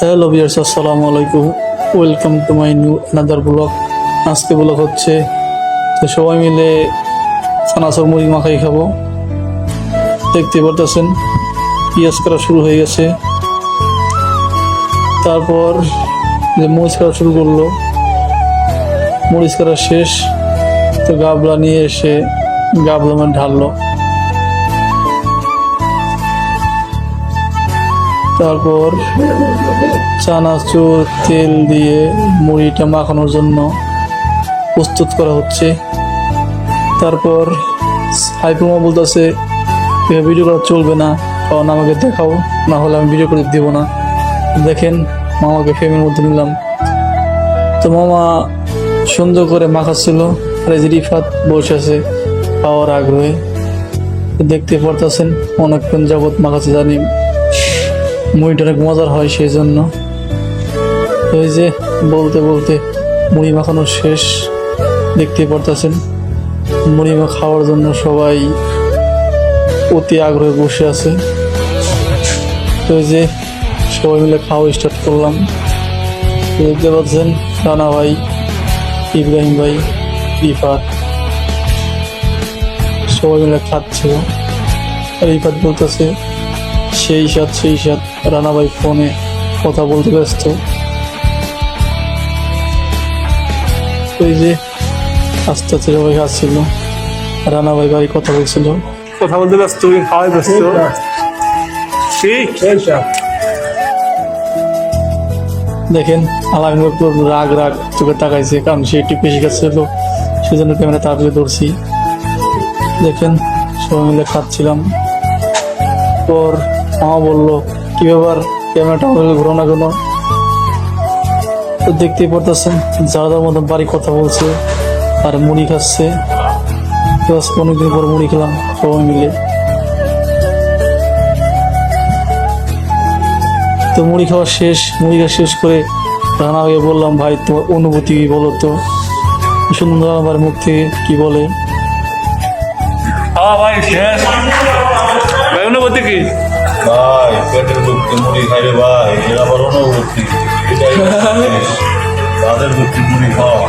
Hello বিয়ার্স আসসালামু আলাইকুম welcome to my new another blog আজকে ব্লগ হচ্ছে, তো সবাই মিলে সানাসর মুড়ি মাখাই খাব। দেখতে পারতেছেন, পিঁয়াজ করা শুরু হয়ে গেছে। তারপর যে মরিচ করা শুরু করল, মরিচ করা শেষ, তো গাবলা নিয়ে এসে গাবলা মানে ঢাললো। তারপর চানাচুর, তেল দিয়ে মুড়িটা মাখানোর জন্য প্রস্তুত করা হচ্ছে। তারপর হাইপ্রোমা বলতেছে ভিডিও করা চলবে না, কারণ আমাকে দেখাও, না হলে আমি ভিডিও করে দেবো না। দেখেন, মামাকে ফ্রেমের মধ্যে নিলাম। তো মামা সুন্দর করে মাখাচ্ছিল, আর এই যে রিফাত বসে আছে খাওয়ার আগ্রহে। দেখতে পারতেছেন, অনেকক্ষণ যাবত মাখাচ্ছে জানি। মুড়িটা অনেক মজার হয় সেই জন্য ওই যে বলতে বলতে মুড়ি মাখানো শেষ দেখতে পারতেছেন। মুড়ি খাওয়ার জন্য সবাই অতি আগ্রহে বসে আছে। তো ওই যে সবাই মিলে খাওয়া স্টার্ট করলাম। দেখতে পাচ্ছেন রানা ভাই, ইব্রাহিম ভাই, রিফাত। সবাই মিলে খাচ্ছিল আর রিফাত বলতেছে সেই সাথ সেই সাথ রানাভাই ফোনে কথা বলতে ব্যস্ত। ওই যে আস্তে আস্তে সবাই আসছিল রানাভাই ভাই কথা বলছিল। কথা বলতে ব্যস্ত তুমি খাওয়াই ব্যস্ত। ঠিক দেখেন আলামিনের রাগ রাগ চোখে তাকাইছে কারণ সে একটু বেশি খাচ্ছিল সেজন্য ক্যামেরা তাড়াতাড়ি ধরছি। দেখেন সবাই মিলে খাচ্ছিলাম। পর মা বলল, কি ব্যাপার? ক্যামেরাটা আমাকে ঘুরো না কেন? তো দেখতেই পারতেছেন যারা যার মতন বাড়ি কথা বলছে আর মুড়ি খাচ্ছে। অনেকদিন পর মুড়ি খেলাম, সবাই মিলে। তো মুড়ি খাওয়া শেষ, মুড়ি খাওয়া শেষ করে রানা হয়ে বললাম, ভাই, তোমার অনুভূতি কি বলো তো? সুন্দর আমার মুখ থেকে কি বলে। খাওয়া ভাই, শেষ। অনুভূতি কি? ভাই পেটের দুঃখে মুড়ি খাইবে ভাই? এর আবার অনুভূতি। এটাই তাদের দুঃখে মুড়ি খাওয়া?